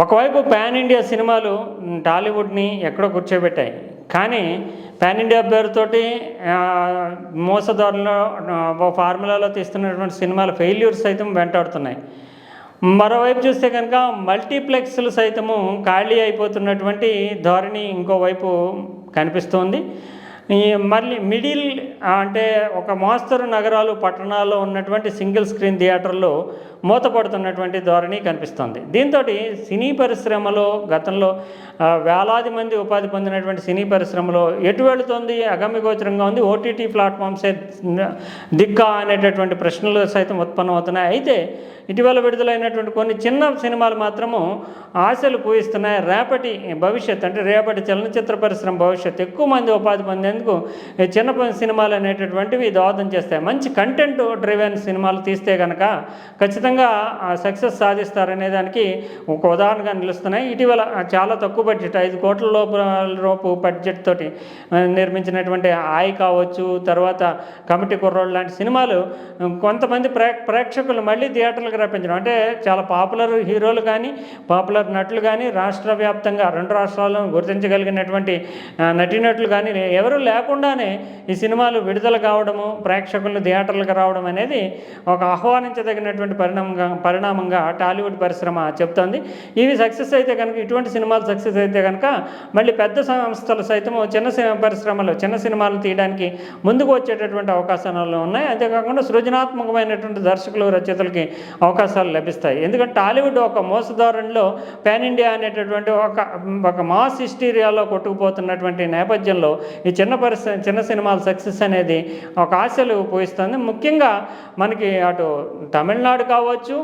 ఒకవైపు pan India సినిమాలు టాలీవుడ్ని ఎక్కడో కూర్చోబెట్టాయి. కానీ పాన్ ఇండియా పేరుతోటి ఆ, మోసదారులో ఫార్ములాలో తీస్తున్నటువంటి సినిమాల ఫెయిల్యూర్స్ సైతం వెంటాడుతున్నాయి. మరోవైపు చూస్తే కనుక మల్టీప్లెక్స్లు సైతము ఖాళీ అయిపోతున్నటువంటి ధోరణి ఇంకోవైపు కనిపిస్తోంది. ఈ మళ్ళీ మిడిల్ అంటే ఒక మోస్తరు నగరాలు పట్టణాల్లో ఉన్నటువంటి సింగిల్ స్క్రీన్ థియేటర్లో మూతపడుతున్నటువంటి ధోరణి కనిపిస్తోంది. దీంతో సినీ పరిశ్రమలో గతంలో వేలాది మంది ఉపాధి పొందినటువంటి సినీ పరిశ్రమలో ఎటు వెళుతోంది అగమ్యగోచరంగా ఉంది ఓటీటీ ప్లాట్ఫామ్సే దిక్కా అనేటటువంటి ప్రశ్నలు సైతం ఉత్పన్నమవుతున్నాయి. అయితే ఇటీవల విడుదలైనటువంటి కొన్ని చిన్న సినిమాలు మాత్రము ఆశలు పూయిస్తున్నాయి. రేపటి భవిష్యత్ అంటే రేపటి చలనచిత్ర పరిశ్రమ భవిష్యత్ ఎక్కువ మంది ఉపాధి పొందేందుకు చిన్న సినిమాలు అనేటటువంటివి దోహదం చేస్తాయి. మంచి కంటెంట్ డ్రివెన్ సినిమాలు తీస్తే కనుక ఖచ్చితంగా సక్సెస్ సాధిస్తారనే దానికి ఒక ఉదాహరణగా నిలుస్తున్నాయి. ఇటీవల చాలా తక్కువ బడ్జెట్ ఐదు కోట్ల లోపు బడ్జెట్ తోటి నిర్మించినటువంటి ఆయి కావచ్చు తర్వాత కమిటీ కుర్రోళ్ళు లాంటి సినిమాలు కొంతమంది ప్రే ప్రేక్షకులు మళ్ళీ థియేటర్లకు రప్పించడం. అంటే చాలా పాపులర్ హీరోలు కానీ పాపులర్ నటులు కానీ రాష్ట్ర వ్యాప్తంగా రెండు రాష్ట్రాలను గుర్తించగలిగినటువంటి నటీనటులు కానీ ఎవరు లేకుండానే ఈ సినిమాలు విడుదల కావడము ప్రేక్షకులు థియేటర్లకు రావడం అనేది ఒక ఆహ్వానించదగినటువంటి పరిణామంగా పరిణామంగా టాలీవుడ్ పరిశ్రమ చెప్తోంది. ఇవి సక్సెస్ అయితే కనుక ఇటువంటి సినిమాలు సక్సెస్ అయితే కనుక మళ్ళీ పెద్ద సంస్థలు సైతం చిన్న సినిమా పరిశ్రమలు చిన్న సినిమాలు తీయడానికి ముందుకు వచ్చేటటువంటి అవకాశాలు ఉన్నాయి. అంతేకాకుండా సృజనాత్మకమైనటువంటి దర్శకులు రచయితలకి అవకాశాలు లభిస్తాయి. ఎందుకంటే టాలీవుడ్ ఒక మోసదారునిలో పాన్ ఇండియా అనేటటువంటి ఒక ఒక మాస్ హిస్టీరియాలో కొట్టుకుపోతున్నటువంటి నేపథ్యంలో ఈ చిన్న పరిశ్రమ చిన్న సినిమాల సక్సెస్ అనేది ఒక ఆశలు పోయిస్తుంది. ముఖ్యంగా మనకి అటు తమిళనాడు కావచ్చు కావచ్చు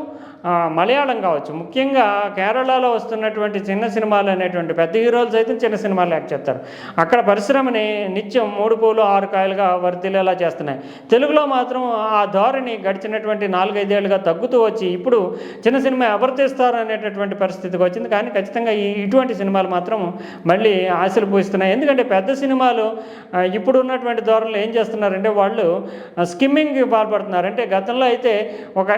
మలయాళం కావచ్చు. ముఖ్యంగా కేరళలో వస్తున్నటువంటి చిన్న సినిమాలు అనేటువంటి పెద్ద హీరోలు సైతం చిన్న సినిమాలు యాక్ట్ చేస్తారు. అక్కడ పరిశ్రమని నిత్యం మూడు పూలు ఆరు కాయలుగా వర్తిల్లేలా చేస్తున్నాయి. తెలుగులో మాత్రం ఆ ధోరణి గడిచినటువంటి నాలుగైదేళ్ళుగా తగ్గుతూ వచ్చి ఇప్పుడు చిన్న సినిమా ఎవరు తీస్తారు అనేటటువంటి పరిస్థితికి వచ్చింది. కానీ ఖచ్చితంగా ఈ ఇటువంటి సినిమాలు మాత్రం మళ్ళీ ఆశలు పూస్తున్నాయి. ఎందుకంటే పెద్ద సినిమాలు ఇప్పుడు ఉన్నటువంటి ధోరణిలో ఏం చేస్తున్నారంటే వాళ్ళు స్కిమ్మింగ్ పాల్పడుతున్నారు. అంటే గతంలో అయితే ఒక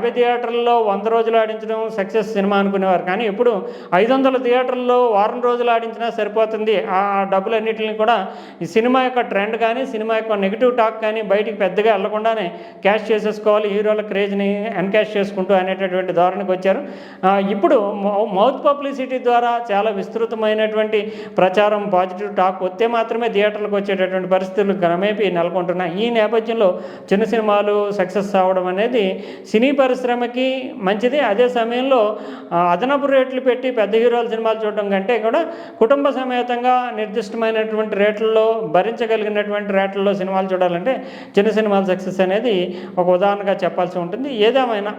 యాభై థియేటర్లలో వంద రోజులు ఆడించడం సక్సెస్ సినిమా అనుకునేవారు. కానీ ఇప్పుడు ఐదు వందల థియేటర్లలో వారం రోజులు ఆడించినా సరిపోతుంది. ఆ డబ్బులన్నింటిని కూడా ఈ సినిమా యొక్క ట్రెండ్ కానీ సినిమా యొక్క నెగిటివ్ టాక్ కానీ బయటికి పెద్దగా వెళ్ళకుండానే క్యాష్ చేసేసుకోవాలి. హీరోల క్రేజ్ని ఎన్కాష్ చేసుకుంటూ అనేటటువంటి ధోరణికి వచ్చారు. ఇప్పుడు మౌ- మౌత్ పబ్లిసిటీ ద్వారా చాలా విస్తృతమైనటువంటి ప్రచారం పాజిటివ్ టాక్ వస్తే మాత్రమే థియేటర్లకు వచ్చేటటువంటి పరిస్థితులు క్రమేపీ నెలకొంటున్నాయి. ఈ నేపథ్యంలో చిన్న సినిమాలు సక్సెస్ అవ్వడం అనేది సినీ పరిశ్రమకి మంచిది. అదే సమయంలో అదనపు రేట్లు పెట్టి పెద్ద హీరోల సినిమాలు చూడడం కంటే కూడా కుటుంబ సమేతంగా నిర్దిష్టమైనటువంటి రేట్లలో భరించగలిగినటువంటి రేట్లలో సినిమాలు చూడాలంటే చిన్న సినిమాల సక్సెస్ అనేది ఒక ఉదాహరణగా చెప్పాల్సి ఉంటుంది. ఏదేమైనా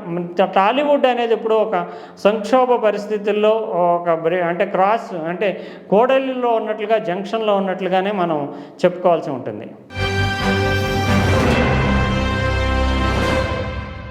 టాలీవుడ్ అనేది ఇప్పుడు ఒక సంక్షోభ పరిస్థితుల్లో ఒక అంటే క్రాస్ అంటే కోడలిలో ఉన్నట్లుగా జంక్షన్లో ఉన్నట్లుగానే మనం చెప్పుకోవాల్సి ఉంటుంది.